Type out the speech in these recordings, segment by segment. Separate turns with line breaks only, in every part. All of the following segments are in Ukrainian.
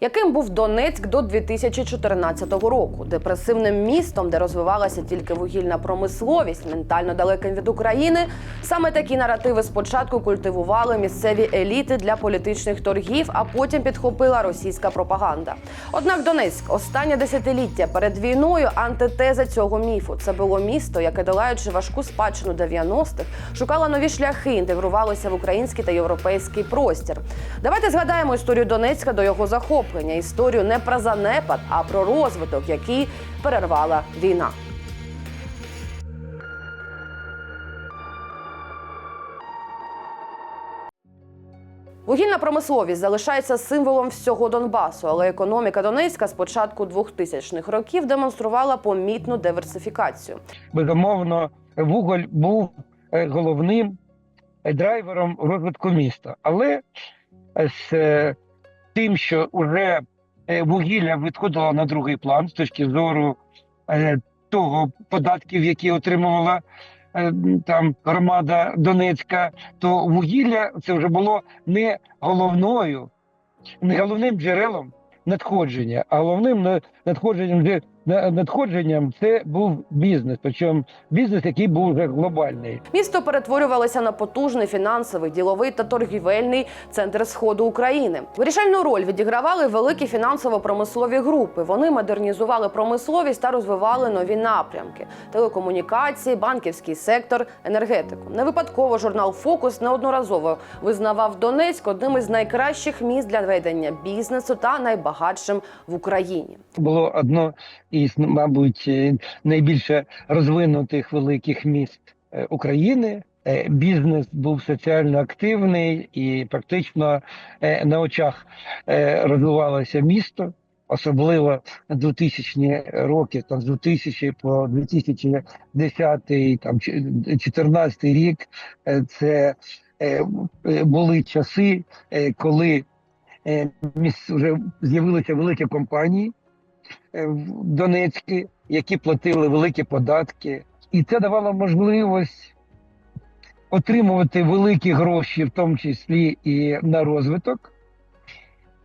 Яким був Донецьк до 2014 року? Депресивним містом, де розвивалася тільки вугільна промисловість, ментально далеким від України. Саме такі наративи спочатку культивували місцеві еліти для політичних торгів, а потім підхопила російська пропаганда. Однак Донецьк останнє десятиліття перед війною антитеза цього міфу. Це було місто, яке долаючи важку спадщину 90-х, шукало нові шляхи, інтегрувалося в український та європейський простір. Давайте згадаємо історію Донецька до його захоплення. Історію не про занепад, а про розвиток, який перервала війна. Вугільна промисловість залишається символом всього Донбасу, але економіка Донецька з початку 2000-х років демонструвала помітну диверсифікацію.
безумовно, вуголь був е, головним е, драйвером розвитку міста. Але з е, тим, що вже е, вугілля відходило на другий план з точки зору е, того податків, які отримувала е, там громада Донецька, то вугілля це вже було не головною, не головним джерелом надходження, а головним на- надходженням надходженням це був бізнес. Причому бізнес, який був вже глобальний.
Місто перетворювалося на потужний фінансовий, діловий та торгівельний центр сходу України. Вирішальну роль відігравали великі фінансово-промислові групи. Вони модернізували промисловість та розвивали нові напрямки: телекомунікації, банківський сектор, енергетику. Не випадково журнал Фокус неодноразово визнавав Донецьк одним із найкращих міст для ведення бізнесу та найбагатшим в Україні.
було одно із, мабуть, е, найбільше розвинутих великих міст е, України. Е, Бізнес був соціально активний і практично на очах розвивалося місто. Особливо 2000 роки, там з 2000 по 2010 там 14 рік, це були часи, коли вже з'явилися великі компанії в Донецькі, які платили великі податки, і це давало можливість отримувати великі гроші, в тому числі і на розвиток.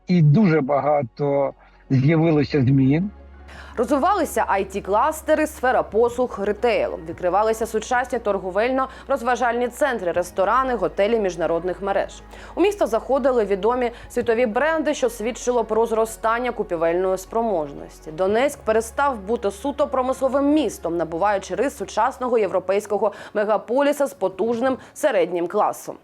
І дуже багато з'явилося змін.
Розвивалися it кластери сфера послуг, ретейл. Відкривалися сучасні торговельно-розважальні центри, ресторани, готелі міжнародних мереж. У місто заходили відомі світові бренди, що свідчило про зростання купівельної спроможності. Донецьк перестав бути суто промисловим містом, набуваючи рис сучасного європейського мегаполіса з потужним середнім класом.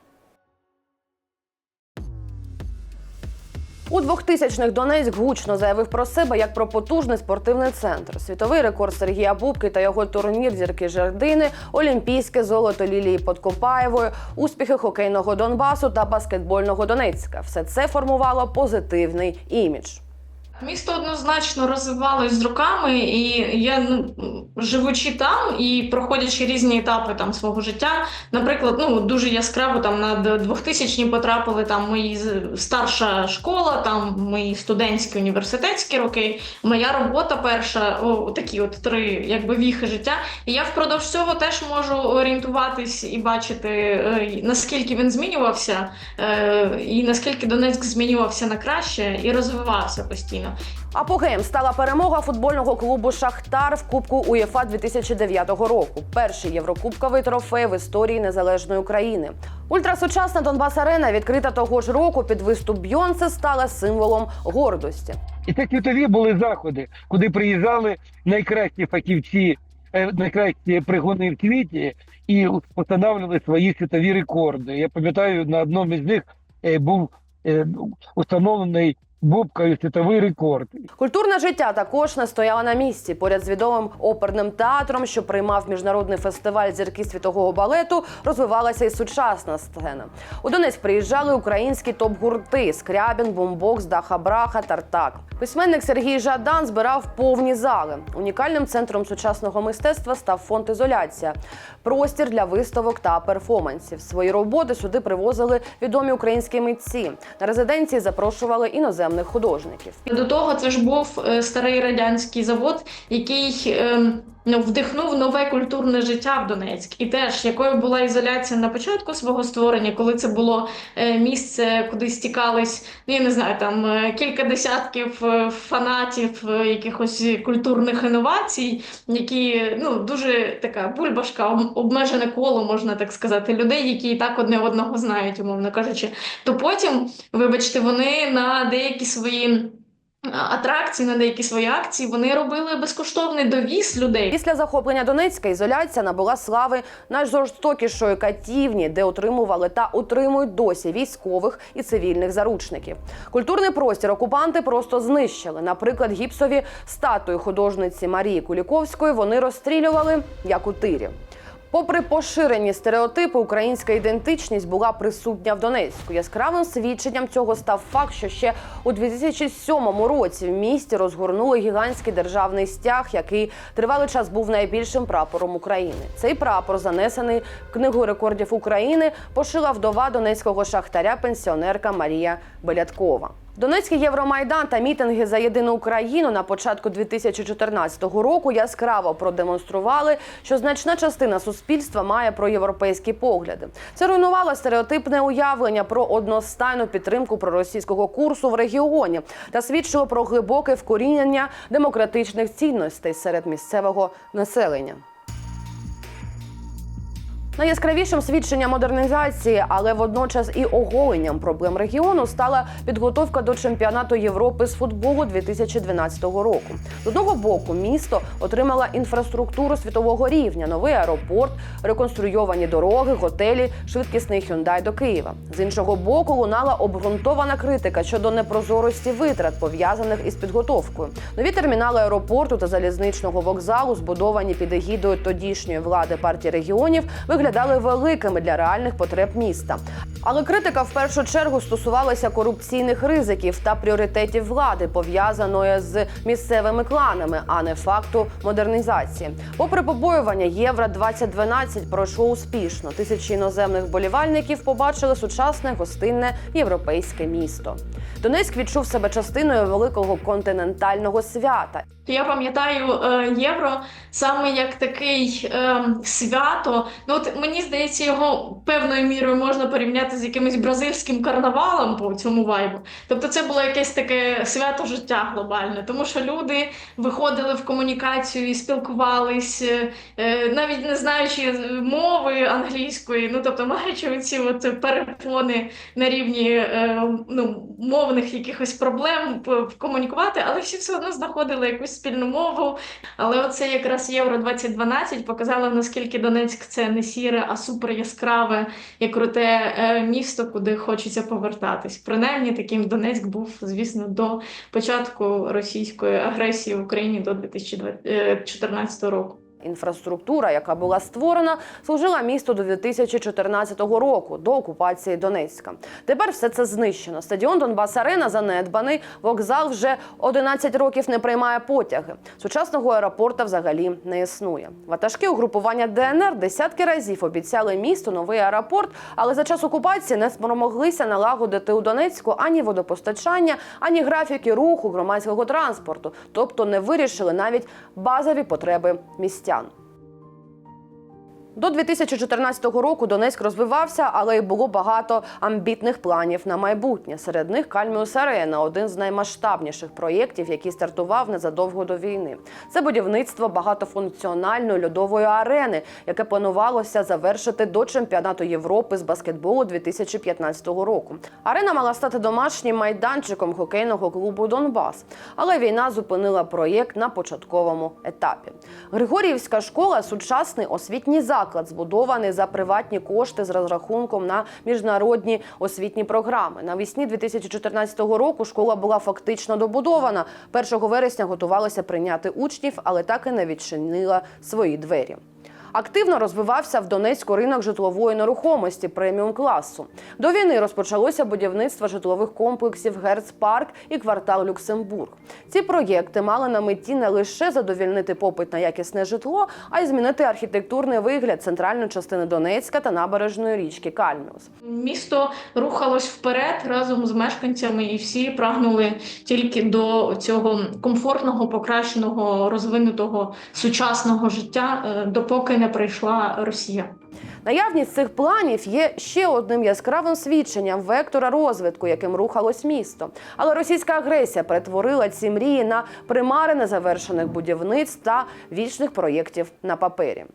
У 2000-х Донецьк гучно заявив про себе як про потужний спортивний центр. Світовий рекорд Сергія Бубки та його турнір зірки Жердини, олімпійське золото Лілії Подкопаєвої, успіхи хокейного Донбасу та баскетбольного Донецька. Все це формувало позитивний імідж.
Місто однозначно розвивалось з роками, і я ну, живучи там і проходячи різні етапи там свого життя, наприклад, ну дуже яскраво там на 2000-ні потрапили там мої старша школа, там мої студентські університетські роки, моя робота перша, о, такі от три якби віхи життя. І я впродовж цього теж можу орієнтуватись і бачити, е, наскільки він змінювався, е, і наскільки Донецьк змінювався на краще і розвивався постійно.
Апогеєм стала перемога футбольного клубу Шахтар в Кубку УЄФА 2009 року. Перший єврокубковий трофей в історії незалежної України. Ультрасучасна Донбас Арена, відкрита того ж року під виступ Бьонсе, стала символом гордості.
І це світові були заходи, куди приїжджали найкращі фахівці, е, найкращі пригони в світі і встановлювали свої світові рекорди. Я пам'ятаю, на одному із них е, був е, установлений Бубкою світовий рекорд.
Культурне життя також не стояло на місці. Поряд з відомим оперним театром, що приймав міжнародний фестиваль зірки світового балету, розвивалася і сучасна сцена. У Донецьк приїжджали українські топ-гурти: Скрябін, Бомбокс, Даха Браха, Тартак. Письменник Сергій Жадан збирав повні зали. Унікальним центром сучасного мистецтва став фонд Ізоляція, простір для виставок та перформансів. Свої роботи сюди привозили відомі українські митці. На резиденції запрошували іноземних іноземних художників.
До того це ж був е, старий радянський завод, який ем, ну, вдихнув нове культурне життя в Донецьк. І теж якою була ізоляція на початку свого створення, коли це було е, місце, куди стікались, ну я не знаю, там е, кілька десятків е, фанатів якихось культурних інновацій, які ну дуже така бульбашка, обмежене коло, можна так сказати, людей, які і так одне одного знають, умовно кажучи. То потім, вибачте, вони на деякі свої. Атракції на деякі свої акції вони робили безкоштовний довіз людей.
Після захоплення Донецька ізоляція набула слави найжорстокішої катівні, де утримували та утримують досі військових і цивільних заручників. Культурний простір окупанти просто знищили. Наприклад, гіпсові статуї художниці Марії Куліковської вони розстрілювали як у тирі. Попри поширені стереотипи, українська ідентичність була присутня в Донецьку. Яскравим свідченням цього став факт, що ще у 2007 році в місті розгорнули гігантський державний стяг, який тривалий час був найбільшим прапором України. Цей прапор, занесений в книгу рекордів України, пошила вдова донецького шахтаря, пенсіонерка Марія Беляткова. Донецький Євромайдан та мітинги за єдину Україну на початку 2014 року яскраво продемонстрували, що значна частина суспільства має проєвропейські погляди. Це руйнувало стереотипне уявлення про одностайну підтримку проросійського курсу в регіоні та свідчило про глибоке вкорінення демократичних цінностей серед місцевого населення. Найяскравішим свідченням модернізації, але водночас і оголенням проблем регіону стала підготовка до чемпіонату Європи з футболу 2012 року. З одного боку, місто отримало інфраструктуру світового рівня, новий аеропорт, реконструйовані дороги, готелі, швидкісний Hyundai до Києва. З іншого боку, лунала обґрунтована критика щодо непрозорості витрат, пов'язаних із підготовкою. Нові термінали аеропорту та залізничного вокзалу, збудовані під егідою тодішньої влади партії регіонів, виглядали великими для реальних потреб міста. Але критика в першу чергу стосувалася корупційних ризиків та пріоритетів влади, пов'язаної з місцевими кланами, а не факту модернізації. Попри побоювання, євро 2012 пройшло успішно. Тисячі іноземних болівальників побачили сучасне гостинне європейське місто. Донецьк відчув себе частиною великого континентального свята.
Я пам'ятаю е, євро саме як такий е, свято. Ну от мені здається, його певною мірою можна порівняти з якимось бразильським карнавалом по цьому вайбу. Тобто, це було якесь таке свято життя глобальне, тому що люди виходили в комунікацію і спілкувались, е, е, навіть не знаючи мови англійської, ну тобто маючи ці от перепони на рівні е, ну, мовних якихось проблем комунікувати, але всі все одно знаходили якусь спільну мову. Але оце якраз Євро 2012 показало, наскільки Донецьк це не сіре, а супер яскраве і круте е, місто, куди хочеться повертатись. Принаймні, таким Донецьк був, звісно, до початку російської агресії в Україні до 2014 року.
Інфраструктура, яка була створена, служила місту до 2014 року, до окупації Донецька. Тепер все це знищено. Стадіон Донбас Арена занедбаний. Вокзал вже 11 років не приймає потяги. Сучасного аеропорта взагалі не існує. Ватажки угрупування ДНР десятки разів обіцяли місту новий аеропорт, але за час окупації не спромоглися налагодити у Донецьку ані водопостачання, ані графіки руху громадського транспорту, тобто не вирішили навіть базові потреби містян. Sebastian. До 2014 року Донецьк розвивався, але й було багато амбітних планів на майбутнє. Серед них Кальміус Арена один з наймасштабніших проєктів, який стартував незадовго до війни. Це будівництво багатофункціональної льодової арени, яке планувалося завершити до чемпіонату Європи з баскетболу 2015 року. Арена мала стати домашнім майданчиком хокейного клубу Донбас, але війна зупинила проєкт на початковому етапі. Григоріївська школа сучасний освітній заклад, збудований за приватні кошти з розрахунком на міжнародні освітні програми. Навесні 2014 року школа була фактично добудована. 1 вересня готувалася прийняти учнів, але так і не відчинила свої двері. Активно розвивався в Донецьку ринок житлової нерухомості преміум класу. До війни розпочалося будівництво житлових комплексів Герцпарк і квартал Люксембург. Ці проєкти мали на меті не лише задовільнити попит на якісне житло, а й змінити архітектурний вигляд центральної частини Донецька та набережної річки Кальміус.
Місто рухалось вперед разом з мешканцями, і всі прагнули тільки до цього комфортного, покращеного, розвинутого сучасного життя, е, допоки не прийшла Росія.
Наявність цих планів є ще одним яскравим свідченням вектора розвитку, яким рухалось місто. Але російська агресія перетворила ці мрії на примари незавершених будівництв та вічних проєктів на папері.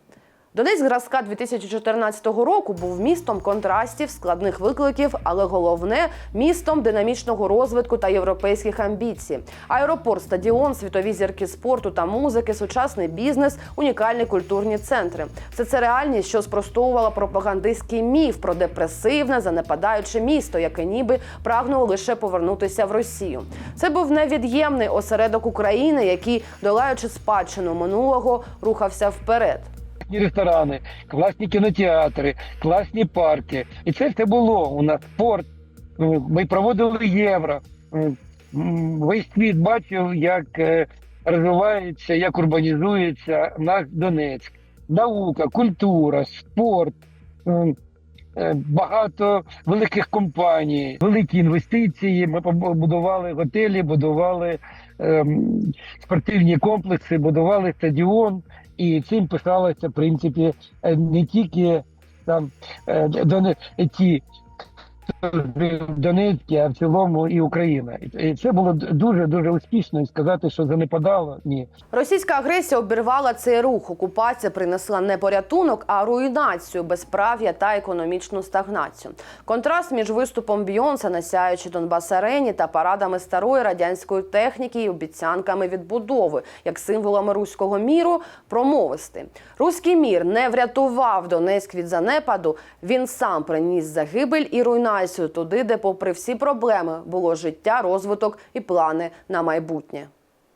Донецьк зразка 2014 року був містом контрастів, складних викликів, але головне містом динамічного розвитку та європейських амбіцій. Аеропорт, стадіон, світові зірки спорту та музики, сучасний бізнес, унікальні культурні центри. Все це реальність, що спростовувала пропагандистський міф про депресивне, занепадаюче місто, яке ніби прагнуло лише повернутися в Росію. Це був невід'ємний осередок України, який, долаючи спадщину минулого, рухався вперед.
Класні ресторани, класні кінотеатри, класні парки. І це все було у нас спорт. Ну, Ми проводили євро. М, Весь світ бачив, як е, розвивається, як урбанізується наш Донецьк. Наука, культура, спорт. е, Багато великих компаній, великі інвестиції. Ми побудували готелі, будували спортивні комплекси, будували стадіон. І цим писалося, в принципі, е, не тільки там до Доне- ті Донецьку, а в цілому і Україна. І- це було дуже дуже успішно. І сказати, що занепадало, ні.
Російська агресія обірвала цей рух. Окупація принесла не порятунок, а руйнацію, безправ'я та економічну стагнацію. Контраст між виступом Бйонса на сяючій Донбас арені та парадами старої радянської техніки і обіцянками відбудови, як символами руського міру, промовисти. Руський мір не врятував Донецьк від занепаду. Він сам приніс загибель і руйнацію туди, де, попри всі проблеми, було життя, розвиток і плани на майбутнє.